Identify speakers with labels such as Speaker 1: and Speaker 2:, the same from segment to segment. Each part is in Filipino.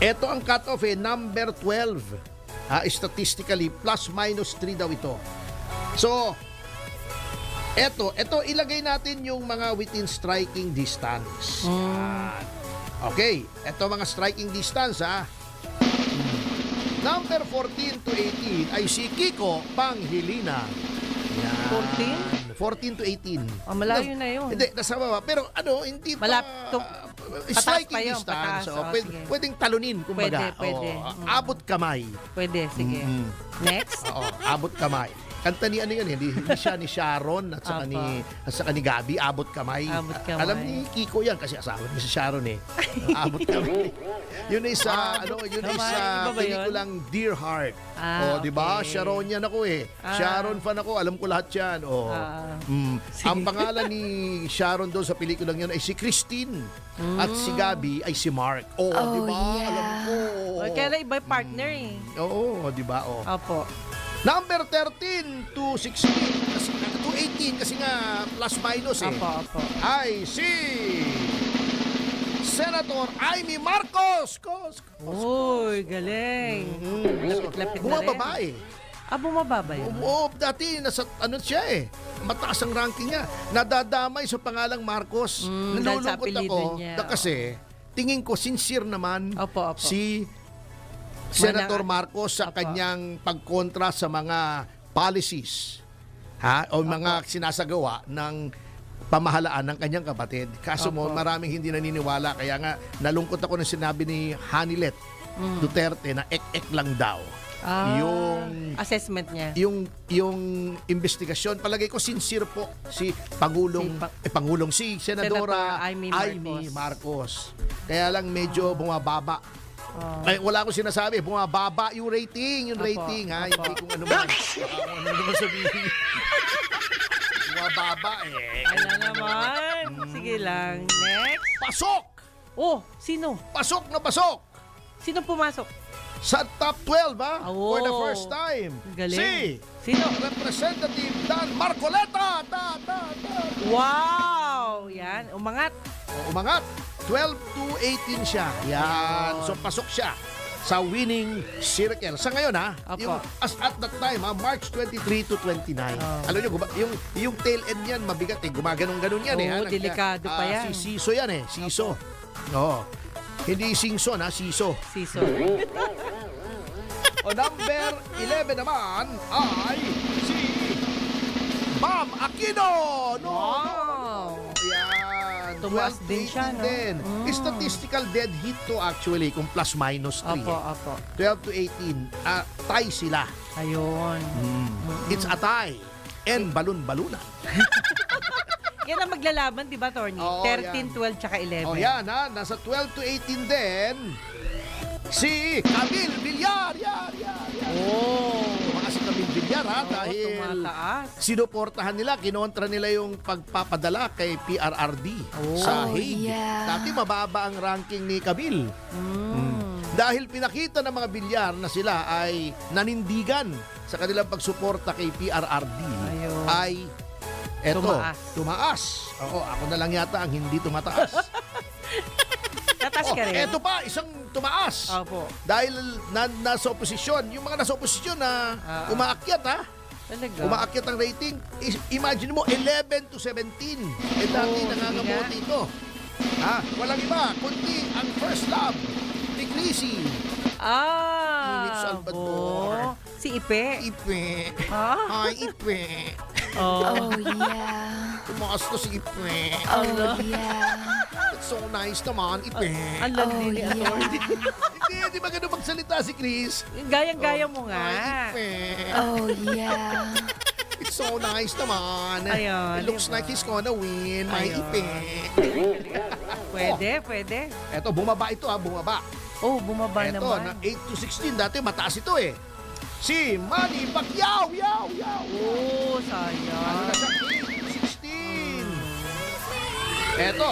Speaker 1: Ito ang cutoff eh, number 12. Ah, statistically, plus minus 3 daw ito. So, eto, eto ilagay natin yung mga within striking distance. Yan. Okay, eto mga striking distance ha. Number 14 to 18 ay si Kiko Panghilina. Yan. 14 to 18.
Speaker 2: Oh, malayo na yun.
Speaker 1: Hindi, nasa baba. Pero ano, hindi pa...
Speaker 2: Malap- pataas
Speaker 1: striking
Speaker 2: pa yun,
Speaker 1: distance.
Speaker 2: pataas.
Speaker 1: Oh,
Speaker 2: Oh,
Speaker 1: pwede,
Speaker 2: sige.
Speaker 1: pwedeng talunin, kumbaga.
Speaker 2: Pwede, pwede.
Speaker 1: Oh,
Speaker 2: Mm.
Speaker 1: abot kamay.
Speaker 2: Pwede, sige.
Speaker 1: Mm.
Speaker 2: Next.
Speaker 1: Oo, abot kamay. Kanta ni ano yan, hindi, hindi siya ni Sharon at saka
Speaker 2: Apa.
Speaker 1: ni, at saka ni Gabi, abot kamay.
Speaker 2: Abot kamay.
Speaker 1: Alam ni Kiko yan kasi asawa niya si Sharon eh. abot kamay. yun ay sa, ano, yun ay
Speaker 2: kamay.
Speaker 1: sa
Speaker 2: Iba ba yun?
Speaker 1: pelikulang Dear Heart.
Speaker 2: Ah,
Speaker 1: oh, di ba?
Speaker 2: okay.
Speaker 1: Sharon yan ako eh.
Speaker 2: Ah.
Speaker 1: Sharon fan ako, alam ko lahat yan. Oh.
Speaker 2: Ah.
Speaker 1: Mm. Ang pangalan ni Sharon doon sa pelikulang yun ay si Christine. At si Gabi ay si Mark. Oh, di ba? Alam ko.
Speaker 2: Oh, kaya na iba yung partner eh.
Speaker 1: Oo, di ba? Oh.
Speaker 2: Opo.
Speaker 1: Number 13 to 16 kasi to 18 kasi nga plus minus eh.
Speaker 2: Opo, opo.
Speaker 1: Ay si Senator Amy Marcos. Kos, kos.
Speaker 2: Uy, galing. Lapit-lapit na rin.
Speaker 1: Bumababa eh.
Speaker 2: Ah, bumababa yun.
Speaker 1: Oo, dati nasa ano siya eh. Mataas ang ranking niya. Nadadamay sa pangalang Marcos.
Speaker 2: Mm, dahil sa
Speaker 1: Nalulungkot
Speaker 2: apelyido
Speaker 1: ako
Speaker 2: niya.
Speaker 1: na kasi tingin ko sincere naman
Speaker 2: Opo, opo.
Speaker 1: si Senator Marcos sa
Speaker 2: Opo.
Speaker 1: kanyang pagkontra sa mga policies ha o mga sinasagawa ng pamahalaan ng kanyang kapatid. Kaso mo maraming hindi naniniwala kaya nga nalungkot ako nang sinabi ni Hanilet Duterte na ek-ek lang daw.
Speaker 2: Ah,
Speaker 1: Yung
Speaker 2: assessment niya.
Speaker 1: yung yung investigasyon palagay ko sincere po si Pangulong
Speaker 2: Si Pa-
Speaker 1: eh, Pangulong si Senadora
Speaker 2: Senator Amy
Speaker 1: Amy Marcos. Kaya lang medyo bumababa.
Speaker 2: Oh.
Speaker 1: Ay, wala akong sinasabi, bumababa yung rating, yung
Speaker 2: Opo,
Speaker 1: rating ha,
Speaker 2: opo.
Speaker 1: hindi kung ano man. Kung ano naman sabihin. bumababa eh.
Speaker 2: Ala naman. Sige lang. Next.
Speaker 1: Pasok!
Speaker 2: Oh, sino?
Speaker 1: Pasok na pasok!
Speaker 2: Sino pumasok?
Speaker 1: Sa top 12 ha?
Speaker 2: Oh.
Speaker 1: For the first time.
Speaker 2: Galing.
Speaker 1: Si
Speaker 2: Sino?
Speaker 1: Representative Dan Marcoleta. Ta, ta, ta.
Speaker 2: Wow! Yan, umangat.
Speaker 1: O, umangat. 12 to 18 siya. Yan. So pasok siya sa winning circle. Sa ngayon ha,
Speaker 2: Apo.
Speaker 1: yung, as at that time ha, March 23 to 29.
Speaker 2: Oh.
Speaker 1: Alam guma- yung, yung tail end yan, mabigat eh. Gumaganong-ganon yan eh.
Speaker 2: Oo, delikado pa
Speaker 1: ah,
Speaker 2: yan.
Speaker 1: Si Siso yan eh. Siso. Oo. Hindi Singson ha, Siso.
Speaker 2: Siso.
Speaker 1: O number 11 naman ay si Bam Aquino. No,
Speaker 2: Wow!
Speaker 1: Yan.
Speaker 2: Tumaas
Speaker 1: 12,
Speaker 2: din siya,
Speaker 1: 18
Speaker 2: no?
Speaker 1: din.
Speaker 2: Mm.
Speaker 1: Statistical dead hit to actually kung plus minus 3.
Speaker 2: Opo, opo.
Speaker 1: 12 to 18. Ah, tie sila.
Speaker 2: Ayun.
Speaker 1: It's a tie. And balon-balunan.
Speaker 2: Yan ang maglalaban, di ba, Tony?
Speaker 1: Oo,
Speaker 2: 13, 12, tsaka 11.
Speaker 1: Oh, yan ha. Nasa 12 to 18 din. Si Camille Villar. Yan, yan, yan.
Speaker 2: Oh!
Speaker 1: Si Camille Villar ha.
Speaker 2: Oo,
Speaker 1: dahil
Speaker 2: tumataas.
Speaker 1: sinuportahan nila, kinontra nila yung pagpapadala kay PRRD
Speaker 2: Oh.
Speaker 1: sa
Speaker 3: Oh,
Speaker 1: Hague.
Speaker 3: yeah.
Speaker 1: Dati mababa ang ranking ni Camille.
Speaker 2: Mm.
Speaker 1: Dahil pinakita ng mga bilyar na sila ay nanindigan sa kanilang pagsuporta kay PRRD
Speaker 2: Ayun.
Speaker 1: ay eto,
Speaker 2: Tumaas.
Speaker 1: tumaas. Oo, ako na lang yata ang hindi tumataas.
Speaker 2: Tatas
Speaker 1: oh,
Speaker 2: ka rin.
Speaker 1: eto pa, isang tumaas.
Speaker 2: Opo.
Speaker 1: Dahil na, nasa oposisyon, yung mga nasa oposisyon na
Speaker 2: Ah.
Speaker 1: umaakyat ha,
Speaker 2: Talaga.
Speaker 1: umaakyat ang rating. Is- Imagine mo, 11 to 17. Eh dati
Speaker 2: Oh,
Speaker 1: nangangamote ito. Ha? Walang iba, kundi ang first love ni Chrissy.
Speaker 2: Ah!
Speaker 1: Philip Salvador.
Speaker 2: oh. Si Ipe.
Speaker 1: Ipe.
Speaker 2: Ah?
Speaker 1: Ay, Ipe.
Speaker 2: Oh.
Speaker 3: Oh yeah.
Speaker 1: Tumakas to si Ipe.
Speaker 3: Oh yeah.
Speaker 1: It's so nice naman, Ipe.
Speaker 2: Ang
Speaker 3: Oh
Speaker 2: landi ni Atty.
Speaker 3: yeah.
Speaker 1: Hindi, di ba ganun magsalita si Chris?
Speaker 2: Gayang-gaya mo
Speaker 1: Ay,
Speaker 2: nga.
Speaker 1: Ipe.
Speaker 3: Oh yeah.
Speaker 1: It's so nice naman.
Speaker 2: Ayun,
Speaker 1: It looks
Speaker 2: diba?
Speaker 1: like he's gonna win, my
Speaker 2: Ayun.
Speaker 1: Ipe.
Speaker 2: Pwede, pwede.
Speaker 1: Eto, bumaba ito ha, bumaba.
Speaker 2: Oh, bumaba
Speaker 1: Eto,
Speaker 2: naman.
Speaker 1: na 8 to 16. Dati mataas ito eh. Si Manny Pacquiao, yaw, yaw.
Speaker 2: Oh,
Speaker 1: Ano
Speaker 2: sayang.
Speaker 1: na siya? 8 to 16. Eto,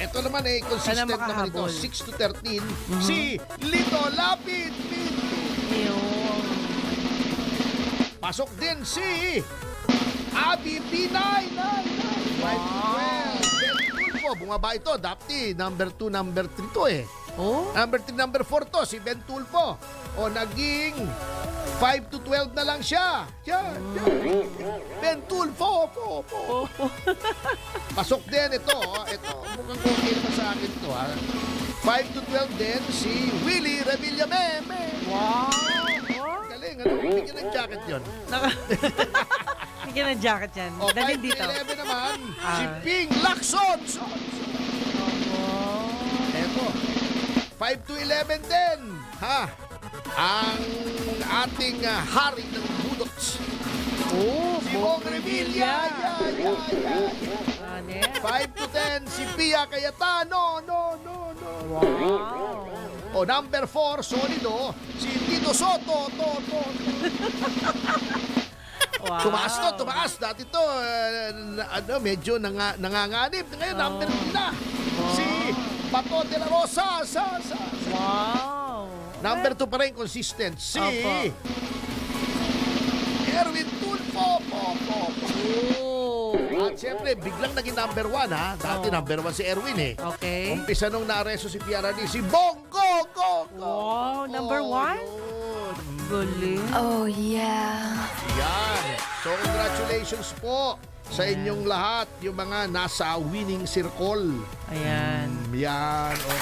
Speaker 1: eto naman eh, consistent
Speaker 2: Sana
Speaker 1: naman ito.
Speaker 2: makahabol.
Speaker 1: 6 to 13. Si Lito Lapid.
Speaker 2: Yun.
Speaker 1: Pasok din si Abby Pinay. Nay, nay.
Speaker 2: Wow.
Speaker 1: 5 to 12. Ben Tulfo, bumaba ito. Dapti, number 2, number 3 to eh.
Speaker 2: Oh?
Speaker 1: Number 3, number 4 to, si Ben Tulfo. O naging 5 to 12 na lang siya. Yan, yan. Ben Tulfo, po, po. Pasok din ito. oh. Ito, mukhang okay naman sa akin to. Ha? 5 to 12 din si Willie Revillame.
Speaker 2: Wow!
Speaker 1: Galing, ano? Bigyan ng jacket.
Speaker 2: Naka... Bigyan ng jacket yan.
Speaker 1: O, 5
Speaker 2: Dalhin
Speaker 1: to
Speaker 2: dito.
Speaker 1: 11 naman, si
Speaker 2: Ah.
Speaker 1: Ping Lacson.
Speaker 2: Oh.
Speaker 1: Eto. 5 to 11 din. Ha? Ang ating ah, hari ng budots.
Speaker 2: Oh,
Speaker 1: Si Bong Revilla.
Speaker 2: Ano
Speaker 1: 5 to 10 si Pia Cayetano. No, no, no.
Speaker 2: Wow!
Speaker 1: O number 4, solido, si Tito Soto. To, to, to.
Speaker 2: Wow.
Speaker 1: Tumaas to, tumaas. Dati to, na- ano, medyo nanga, nanganganib. Ngayon, number 3 na. Si Bato de la Rosa. Sa, sa, sa.
Speaker 2: Wow!
Speaker 1: Number 2 pa rin, consistent. Si
Speaker 2: Opo.
Speaker 1: Erwin Tulfo.
Speaker 2: Oh.
Speaker 1: At syempre, biglang naging number 1 ha. Dati
Speaker 2: Oh.
Speaker 1: number 1 si Erwin eh.
Speaker 2: Okay.
Speaker 1: Umpisa nung naaresto si PRD, si Bongo, go, go.
Speaker 2: Wow, number
Speaker 1: Oh,
Speaker 2: one?
Speaker 1: yun.
Speaker 2: Galing.
Speaker 3: Oh, yeah.
Speaker 1: Yan. So, congratulations po sa inyong lahat, yung mga nasa winning circle.
Speaker 2: Ayan.
Speaker 1: Yan. Okay.